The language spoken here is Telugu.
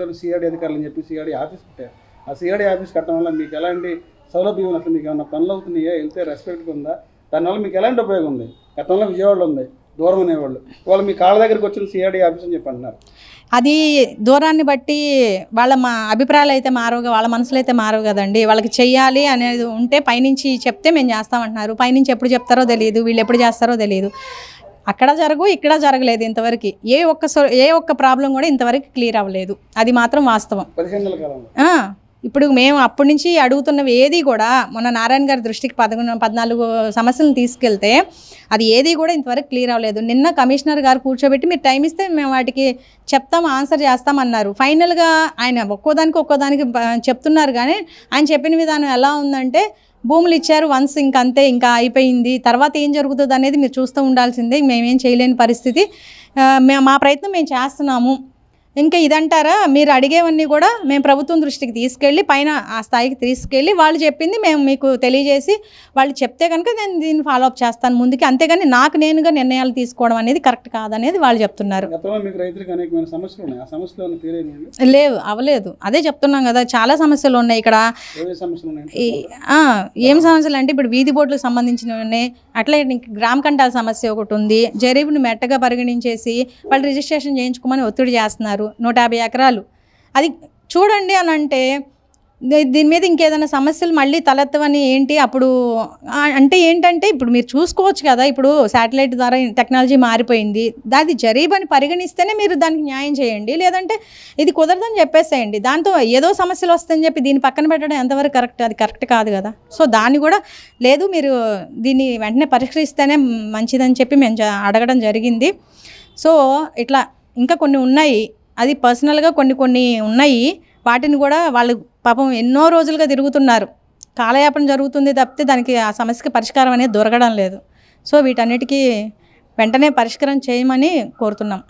పెట్టారు సిఆర్డీ అధికారులు అని చెప్పి సిఆర్డీ ఆఫీస్ పెట్టారు. ఆ సిఆర్డీ ఆఫీస్ కట్టడం వల్ల మీకు ఎలాంటి సౌలభ్యం అసలు మీకు ఏమైనా పనులు అవుతున్నాయా? వెళ్తే రెస్పెక్ట్ ఉందా? దానివల్ల మీకు ఎలాంటి ఉపయోగం ఉంది? గతంలో విజయవాడలో ఉంది దూరం అనేవాళ్ళు. వాళ్ళు మీ కాళ్ళ దగ్గరికి వచ్చిన సిఆర్డీ ఆఫీస్ అని చెప్పి అంటున్నారు. అది దూరాన్ని బట్టి వాళ్ళ మా అభిప్రాయాలు అయితే మారవు వాళ్ళ మనసులు అయితే మారవు కదండి. వాళ్ళకి చెయ్యాలి అనేది ఉంటే పైనుంచి చెప్తే మేము చేస్తామంటున్నారు పైనుంచి ఎప్పుడు చెప్తారో తెలియదు వీళ్ళు ఎప్పుడు చేస్తారో తెలియదు. అక్కడ జరగు ఇక్కడ జరగలేదు ఇంతవరకు. ఏ ఒక్క సో- ఏ ఒక్క ప్రాబ్లం కూడా ఇంతవరకు క్లియర్ అవ్వలేదు. అది మాత్రం వాస్తవం. ఇప్పుడు మేము అప్పటి నుంచి అడుగుతున్నవి ఏది కూడా మొన్న నారాయణ గారి దృష్టికి పదకొండు పద్నాలుగు సమస్యలను తీసుకెళ్తే అది ఏది కూడా ఇంతవరకు క్లియర్ అవ్వలేదు. నిన్న కమిషనర్ గారు కూర్చోబెట్టి మీరు టైం ఇస్తే మేము వాటికి చెప్తాం ఆన్సర్ చేస్తామన్నారు ఫైనల్గా ఆయన ఒక్కోదానికి ఒక్కోదానికి చెప్తున్నారు కానీ ఆయన చెప్పిన విధానం ఎలా ఉందంటే భూములు ఇచ్చారు వన్స్ ఇంక అంతే ఇంకా అయిపోయింది. తర్వాత ఏం జరుగుతుంది అనేది మీరు చూస్తూ ఉండాల్సిందే. మేమేం చేయలేని పరిస్థితి. మా ప్రయత్నం మేము చేస్తున్నాము. ఇంకా ఇదంటారా? మీరు అడిగేవన్నీ కూడా మేము ప్రభుత్వం దృష్టికి తీసుకెళ్ళి పైన ఆ స్థాయికి తీసుకెళ్ళి వాళ్ళు చెప్పింది మేము మీకు తెలియజేసి వాళ్ళు చెప్తే కనుక నేను దీన్ని ఫాలో అప్ చేస్తాను ముందుకి. అంతేగాని నాకు నేనుగా నిర్ణయాలు తీసుకోవడం అనేది కరెక్ట్ కాదనేది వాళ్ళు చెప్తున్నారు. లేవు అవలేదు అదే చెప్తున్నాం కదా చాలా సమస్యలు ఉన్నాయి ఇక్కడ. ఏం సమస్యలు అంటే ఇప్పుడు వీధి బోర్డులకు సంబంధించినవి ఉన్నాయి. అట్లే గ్రామ కంటాల సమస్య ఒకటి ఉంది. జరీబుని మెట్టగా పరిగణించేసి వాళ్ళు రిజిస్ట్రేషన్ చేయించుకోమని ఒత్తిడి చేస్తున్నారు. నూట యాభై ఎకరాలు. అది చూడండి అని అంటే దీని మీద ఇంకేదైనా సమస్యలు మళ్ళీ తలెత్తవని ఏంటి? అప్పుడు అంటే ఏంటంటే ఇప్పుడు మీరు చూసుకోవచ్చు కదా ఇప్పుడు శాటిలైట్ ద్వారా టెక్నాలజీ మారిపోయింది. దాది జరీబని పరిగణిస్తేనే మీరు దానికి న్యాయం చేయండి. లేదంటే ఇది కుదరదని చెప్పేసేయండి. దాంతో ఏదో సమస్యలు వస్తాయని చెప్పి దీన్ని పక్కన పెట్టడం ఎంతవరకు కరెక్ట్? అది కరెక్ట్ కాదు కదా. సో దాన్ని కూడా లేదు మీరు దీన్ని వెంటనే పరిష్కరిస్తేనే మంచిదని చెప్పి మేము జ- అడగడం జరిగింది. సో ఇట్లా ఇంకా కొన్ని ఉన్నాయి. అది పర్సనల్గా కొన్ని కొన్ని ఉన్నాయి. వాటిని కూడా వాళ్ళు పాపం ఎన్నో రోజులుగా తిరుగుతున్నారు. కాలయాపన జరుగుతుంది తప్పితే దానికి ఆ సమస్యకి పరిష్కారం అనేది దొరకడం లేదు. సో వీటన్నిటికీ వెంటనే పరిష్కారం చేయమని కోరుతున్నాం.